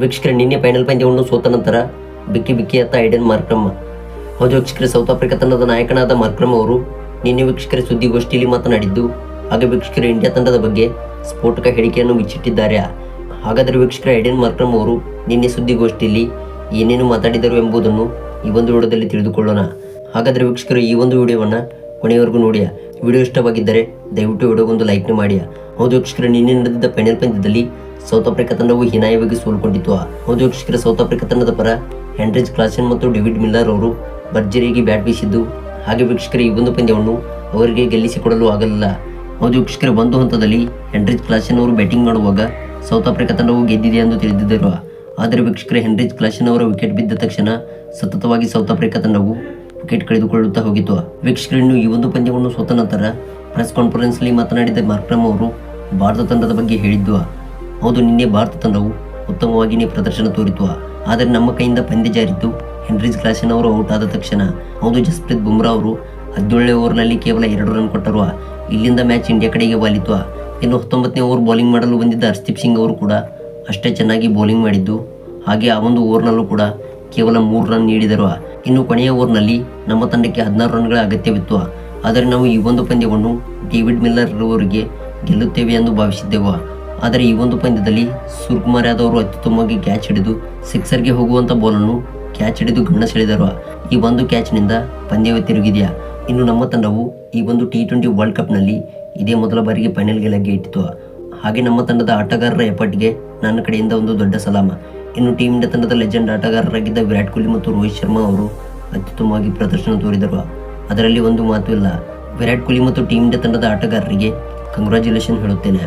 ವೀಕ್ಷಕರೇ, ನಿನ್ನೆ ಫೈನಲ್ ಪಂದ್ಯವನ್ನು ಸೋತ ನಂತರ ಬಿಕ್ಕಿ ಬಿಕ್ಕಿ ಅತ್ತ ಐಡನ್ ಮಾರ್ಕ್ರಮ್ ಹೌದು ವೀಕ್ಷಕರೇ ಸೌತ್ ಆಫ್ರಿಕಾ ತಂಡದ ನಾಯಕನಾದ ಮಾರ್ಕ್ರಮ್ ಅವರು ನಿನ್ನೆ ವೀಕ್ಷಕರೇ ಸುದ್ದಿಗೋಷ್ಠಿಯಲ್ಲಿ ಮಾತನಾಡಿದ್ದು, ಹಾಗೆ ವೀಕ್ಷಕರು ಇಂಡಿಯಾ ತಂಡದ ಬಗ್ಗೆ ಸ್ಫೋಟಕ ಹೇಳಿಕೆಯನ್ನು ಬಿಚ್ಚಿಟ್ಟಿದ್ದಾರೆ ಹಾಗಾದರೆ ವೀಕ್ಷಕರ, ಐಡನ್ ಮಾರ್ಕ್ರಮ್ ಅವರು ನಿನ್ನೆ ಸುದ್ದಿಗೋಷ್ಠಿಯಲ್ಲಿ ಏನೇನು ಮಾತಾಡಿದರು ಎಂಬುದನ್ನು ಈ ಒಂದು ವಿಡಿಯೋದಲ್ಲಿ ತಿಳಿದುಕೊಳ್ಳೋಣ. ಹಾಗಾದರೆ ವೀಕ್ಷಕರು, ಈ ಒಂದು ವಿಡಿಯೋವನ್ನು ಕೊನೆಯವರೆಗೂ ನೋಡಿ ವಿಡಿಯೋ ಇಷ್ಟವಾಗಿದ್ದರೆ ದಯವಿಟ್ಟು ವಿಡಿಯೋಗೊಂದು ಲೈಕ್ನ ಮಾಡಿ ಹೌದು ವೀಕ್ಷಕರು, ನಿನ್ನೆ ನಡೆದಿದ್ದ ಫೈನಲ್ ಪಂದ್ಯದಲ್ಲಿ ಸೌತ್ ಆಫ್ರಿಕಾ ತಂಡವು ಹೀನಾಯವಾಗಿ ಸೋಲ್ಕೊಂಡಿತ್ತು. ಹೌದು ವೀಕ್ಷಕರ ಸೌತ್ ಆಫ್ರಿಕಾ ತಂಡದ ಪರ ಹೆಂಡ್ರಿಜ್ ಕ್ಲಾಸನ್ ಮತ್ತು ಡೇವಿಡ್ ಮಿಲ್ಲರ್ ಅವರು ಭರ್ಜರಿಯಾಗಿ ಬ್ಯಾಟ್ ಬೀಸಿದ್ದು. ಹಾಗೆ ವೀಕ್ಷಕರ ಈ ಒಂದು ಪಂದ್ಯವನ್ನು ಅವರಿಗೆ ಗೆಲ್ಲಿಸಿಕೊಡಲು ಆಗಲಿಲ್ಲ. ಹೌದು ವೀಕ್ಷಕರ ಒಂದು ಹಂತದಲ್ಲಿ ಹೆನ್ರಿಜ್ ಕ್ಲಾಸನ್ ಅವರು ಬ್ಯಾಟಿಂಗ್ ಮಾಡುವಾಗ ಸೌತ್ ಆಫ್ರಿಕಾ ತಂಡವು ಗೆದ್ದಿದೆ ಎಂದು ತಿಳಿದಿದ್ದರು. ಆದರೆ ವೀಕ್ಷಕರ ಹೆನ್ರಿಜ್ ಕ್ಲಾಸನ್ ಅವರ ವಿಕೆಟ್ ಬಿದ್ದ ತಕ್ಷಣ ಸತತವಾಗಿ ಸೌತ್ ಆಫ್ರಿಕಾ ತಂಡವು ವಿಕೆಟ್ ಕಳೆದುಕೊಳ್ಳುತ್ತಾ ಹೋಗಿತ್ತು. ವೀಕ್ಷಕರನ್ನು ಈ ಒಂದು ಪಂದ್ಯವನ್ನು ಸೋತ ನಂತರ ಪ್ರೆಸ್ ಕಾನ್ಫರೆನ್ಸ್ನಲ್ಲಿ ಮಾತನಾಡಿದ ಮಾರ್ಕ್ರಮ್ ಅವರು ಭಾರತ ತಂಡದ ಬಗ್ಗೆ ಹೇಳಿದ್ದು ಹೌದು, ನಿನ್ನೆ ಭಾರತ ತಂಡವು ಉತ್ತಮವಾಗಿಯೇ ಪ್ರದರ್ಶನ ತೋರಿತು. ಆದರೆ ನಮ್ಮ ಕೈಯಿಂದ ಪಂದ್ಯ ಜಾರಿದ್ದು ಹೆನ್ರಿಜ್ ಗ್ಲಾಸಿನ್ ಅವರು ಔಟ್ ಆದ ತಕ್ಷಣ. ಹೌದು, ಜಸ್ಪ್ರೀತ್ ಬುಮ್ರಾ ಅವರು ಹದಿನೇಳನೇ ಓವರ್ನಲ್ಲಿ ಕೇವಲ ಎರಡು ರನ್ ಕೊಟ್ಟರು. ಇಲ್ಲಿಂದ ಮ್ಯಾಚ್ ಇಂಡಿಯಾ ಕಡೆಗೆ ವಾಲಿತು ಇನ್ನು ಹತ್ತೊಂಬತ್ತನೇ ಓವರ್ ಬೌಲಿಂಗ್ ಮಾಡಲು ಬಂದಿದ್ದ ಹರ್ದೀಪ್ ಸಿಂಗ್ ಅವರು ಕೂಡ ಅಷ್ಟೇ ಚೆನ್ನಾಗಿ ಬೌಲಿಂಗ್ ಮಾಡಿದ್ದು. ಹಾಗೆ ಆ ಒಂದು ಓವರ್ನಲ್ಲೂ ಕೂಡ ಕೇವಲ ಮೂರು ರನ್ ನೀಡಿದರು. ಇನ್ನು ಕೊನೆಯ ಓವರ್ನಲ್ಲಿ ನಮ್ಮ ತಂಡಕ್ಕೆ ಹದಿನಾರು ರನ್ಗಳ ಅಗತ್ಯವಿತ್ತು. ಆದರೆ ನಾವು ಈ ಒಂದು ಪಂದ್ಯವನ್ನು ಡೇವಿಡ್ ಮಿಲ್ಲರ್ ಅವರಿಗೆ ಗೆಲ್ಲುತ್ತೇವೆ ಎಂದು ಭಾವಿಸಿದ್ದೆವು. ಆದರೆ ಈ ಒಂದು ಪಂದ್ಯದಲ್ಲಿ ಸೂರ್ಯಕುಮಾರ್ ಯಾದವ್ ಅವರು ಅತ್ಯುತ್ತಮವಾಗಿ ಕ್ಯಾಚ್ ಹಿಡಿದು ಸಿಕ್ಸರ್ಗೆ ಹೋಗುವಂಥ ಬಾಲನ್ನು ಕ್ಯಾಚ್ ಹಿಡಿದು ಗಮನ ಸೆಳೆದರು. ಈ ಒಂದು ಕ್ಯಾಚ್ನಿಂದ ಪಂದ್ಯವೇ ತಿರುಗಿದೆಯಾ? ಇನ್ನು ನಮ್ಮ ತಂಡವು ಈ ಒಂದು ಟಿ ಟ್ವೆಂಟಿ ವರ್ಲ್ಡ್ ಕಪ್ನಲ್ಲಿ ಇದೇ ಮೊದಲ ಬಾರಿಗೆ ಫೈನಲ್ಗೆ ಲಗ್ಗೆ ಇಟ್ಟಿತು ಹಾಗೆ ನಮ್ಮ ತಂಡದ ಆಟಗಾರರ ಎಫರ್ಟ್ಗೆ ನನ್ನ ಕಡೆಯಿಂದ ಒಂದು ದೊಡ್ಡ ಸಲಾಮ. ಇನ್ನು ಟೀಮ್ ಇಂಡಿಯಾ ತಂಡದ ಲೆಜೆಂಡ್ ಆಟಗಾರರಾಗಿದ್ದ ವಿರಾಟ್ ಕೊಹ್ಲಿ ಮತ್ತು ರೋಹಿತ್ ಶರ್ಮಾ ಅವರು ಅತ್ಯುತ್ತಮವಾಗಿ ಪ್ರದರ್ಶನ ತೋರಿದರು. ಅದರಲ್ಲಿ ಒಂದು ಮಾತು ಇಲ್ಲ. ವಿರಾಟ್ ಕೊಹ್ಲಿ ಮತ್ತು ಟೀಮ್ ಇಂಡಿಯಾ ತಂಡದ ಆಟಗಾರರಿಗೆ ಕಂಗ್ರ್ಯಾಚುಲೇಷನ್ ಹೇಳುತ್ತೇನೆ.